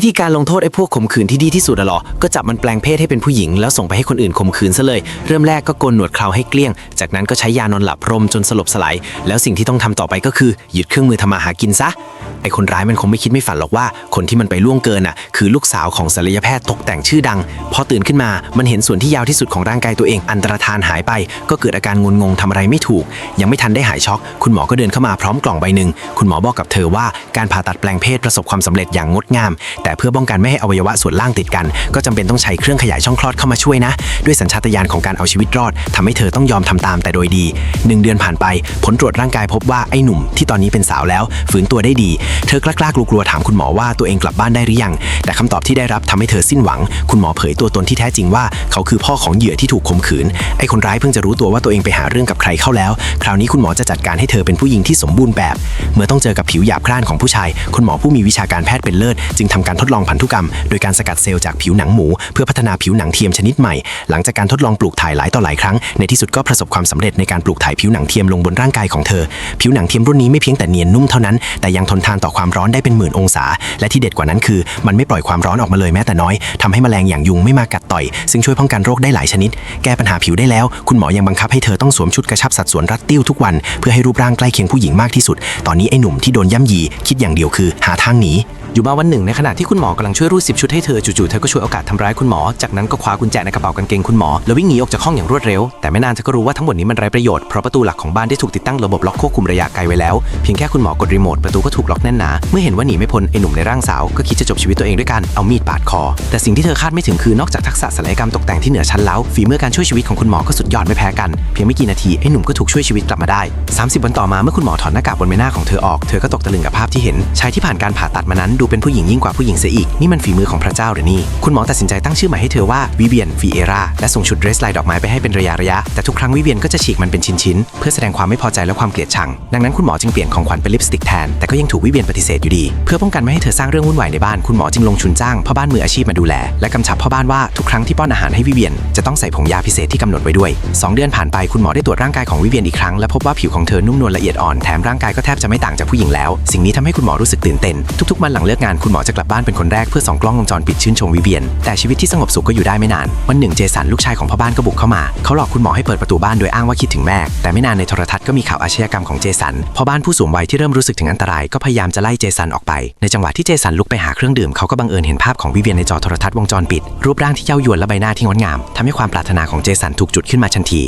วิธีการลงโทษไอ้พวกข่มขืนที่ดีที่สุดอะหรอ ก็จับมันแปลงเพศให้เป็นผู้หญิง แล้วส่งไปให้คนอื่นข่มขืนซะเลย เริ่มแรกก็โกนหนวดเคราให้เกลี้ยง จากนั้นก็ใช้ยานอนหลับรมจนสลบสลาย แล้วสิ่งที่ต้องทำต่อไปก็คือหยุดเครื่องมือทำมาหากินซะ ไอ้คนร้ายมันคงไม่คิดไม่ฝันหรอกว่า คนที่มันไปล่วงเกินอะ คือลูกสาวของศัลยแพทย์ตกแต่งชื่อดัง พอตื่นขึ้นมา มันเห็นส่วนที่ยาวที่สุดของร่างกายตัวเอง อันตรธานหายไป ก็เกิดอาการงุนงงทำอะไรไม่ถูก ยังไม่ทันได้หายช็อก คุณหมอก็เดินเข้ามาพร้อมกล่องใบหนึ่ง คุณหมอบอกกับเธอว่าการผ่าตัดแปลงเพศประสบความสำเร็จอย่างงดงามแต่เพื่อป้องกันไม่ให้อวัยวะส่วนล่างติดกัน ก็จำเป็นต้องใช้เครื่องขยายช่องคลอดเข้ามาช่วยนะ ด้วยสัญชาตญาณของการเอาชีวิตรอดทำให้เธอต้องยอมทำตามแต่โดยดีหนึ่งเดือนผ่านไป ผลตรวจร่างกายพบว่าไอ้หนุ่มที่ตอนนี้เป็นสาวแล้วฝืนตัวได้ดี เธอกล้ากลัวๆถามคุณหมอว่าตัวเองกลับบ้านได้หรือยัง แต่คำตอบที่ได้รับทำให้เธอสิ้นหวัง คุณหมอเผยตัวตนที่แท้จริงว่า เขาคือพ่อของเหยื่อที่ถูกข่มขืน ไอ้คนร้ายเพิ่งจะรู้ตัวว่าตัวเองไปหาเรื่องกับใครเข้าแล้ว คราวนี้คุณหมอจะจัดการให้เธอเป็นผู้หญิงที่สมบูรณ์แบบ เมื่อต้องเจอกับผิวหยาบคร้านของผู้ชาย คุณหมอผู้มีวิชาการแพทย์เป็นเลิศ จึงทำการทดลองพันธุกรรม โดยการสกัดเซลล์จากผิวหนังหมู เพื่อพัฒนาผิวหนังเทียมชนิดใหม่ หลังจากการทดลองปลูกถ่ายหลายต่อหลายครั้ง ในที่สุดก็ประสบความสำเร็จในการปลูกถ่ายผิวหนังเทียมลงบนร่างกายของเธอ ผิวหนังเทียมรุ่นนี้ไม่เพียงแต่เนียนนุ่มเท่านั้น แต่ยังทนทานต่อความร้อนได้เป็นหมื่นองศา และที่เด็ดกว่านั้นคือ มันไม่ปล่อยความร้อนออกมาเลยแม้แต่น้อยทำให้แมลงอย่างยุงไม่มากัดต่อย ซึ่งช่วยป้องกันโรคได้หลายชนิด แก้ปัญหาผิวได้แล้ว คุณหมอยังบังคับให้เธอต้องสวมชุดกระชับสัดส่วนรัดติ้วทุกวัน เพื่อให้รูปร่างใกล้เคียงผู้หญิงมากที่สุด ตอนนี้ไอ้หนุ่มที่โดนย่ำยีคิดอย่างเดียวคือ หาทางหนี อยู่มาวันหนึ่งในขณะที่คุณหมอกำลังช่วยรูดสิบชุดให้เธอจู่ๆเธอก็ช่วยโอกาสทำร้ายคุณหมอ จากนั้นก็คว้ากุญแจในกระเป๋ากางเกงคุณหมอแล้ววิ่งหนีออกจากห้องอย่างรวดเร็ว แต่ไม่นานเธอก็รู้ว่าทั้งหมดนี้มันไร้ประโยชน์เพราะประตูหลักของบ้านได้ถูกติดตั้งระบบล็อกควบคุมระยะไกลไว้แล้วเพียงแค่คุณหมอกดรีโมทประตูก็ถูกล็อกแน่นหนาเมื่อเห็นว่าหนีไม่พ้นไอ้หนุ่มในร่างสาวก็คิดจะจบชีวิตตัวเองด้วยการเอามีดปาดคอ แต่สิ่งที่เธอคาดไม่ถึงคือนอกจากทักษะศัลยกรรมตกแต่งที่เหนือชั้นแล้วฝีมือการช่วยชีวิตของคุณหมอก็สุดยอดไม่แพ้กันเพียงไม่กี่นาทีไอ้หนุ่มก็ถูกช่วยชีวิตกลับมาได้ 30 วันต่อมาเมื่อคุณหมอถอดหน้ากากบนใบหน้าของเธอออกเธอก็ตกตะลึงกับภาพที่เห็นชายที่ผ่านการผ่าตัดมานั้นดูเป็นผู้หญิงยิ่งกว่าผู้หญิงเสียอีก นี่มันฝีมือของพระเจ้าหรือนี่ คุณหมอตัดสินใจตั้งชื่อใหม่ให้เธอว่าวิเวียนฟีเอราและส่งชุดเดรสลายดอกไม้ไปให้เป็นระยะระยะ แต่ทุกครั้งวิเวียนก็จะฉีกมันเป็นชิ้นๆ เพื่อแสดงความไม่พอใจและความเกลียดชัง ดังนั้นคุณหมอจึงเปลี่ยนของขวัญเป็นลิปสติกแทน แต่ก็ยังถูกวิเวียนปฏิเสธอยู่ดี เพื่อป้องกันไม่ให้เธอสร้างเรื่องวุ่นวายในบ้าน คุณหมอจึงลงทุนจ้างพ่อบ้านมืออาชีพมาดูแล และกำชับพ่อบ้านว่าทุกครั้งที่ป้อนอาหารให้วิเวียนจะต้องใส่ผงยาพิเศษที่กำหนดไว้ด้วยสองเดือนผ่านไปคุณหมอได้ตรวจร่างกายของวิเวียนอีกครั้งและพบว่าผิวของเธอนุ่มนวลละเอียดอ่อนแถมร่างกายก็แทบจะไม่ต่างจากผู้หญิงแล้ว สิ่งนี้ทำให้คุณหมอรู้สึกตื่นเต้นทุกๆวันหลังเลิกงานคุณหมอจะกลับบ้านเป็นคนแรกเพื่อส่องกล้องวงจรปิดชื่นชมวิเวียน แต่ชีวิตที่สงบสุขก็อยู่ได้ไม่นาน วันหนึ่งเจสันลูกชายของพ่อบ้านก็บุกเข้ามาเขาหลอกคุณหมอให้เปิดประตูบ้านโดยอ้างว่าคิดถึงแม่ แต่ไม่นานในโทรทัศน์ก็มีข่าวอาชญากรรมของเจสันพ่อบ้านผู้สูงวัยที่เริ่มรู้สึกถึงอันตรายก็พยายามจะไล่เจสันออกไป ในจังหวะที่เจสันลุกไปหาเครื่องดื่มเขาก็บังเอิญเห็นภาพของวิเวียนในจอโทรทัศน์วงจรปิดรูปร่างที่เย้ายวนและใบหน้าที่งดงามทำให้ความปรารถนาของเจสันถูกจุดขึ้นมาทันที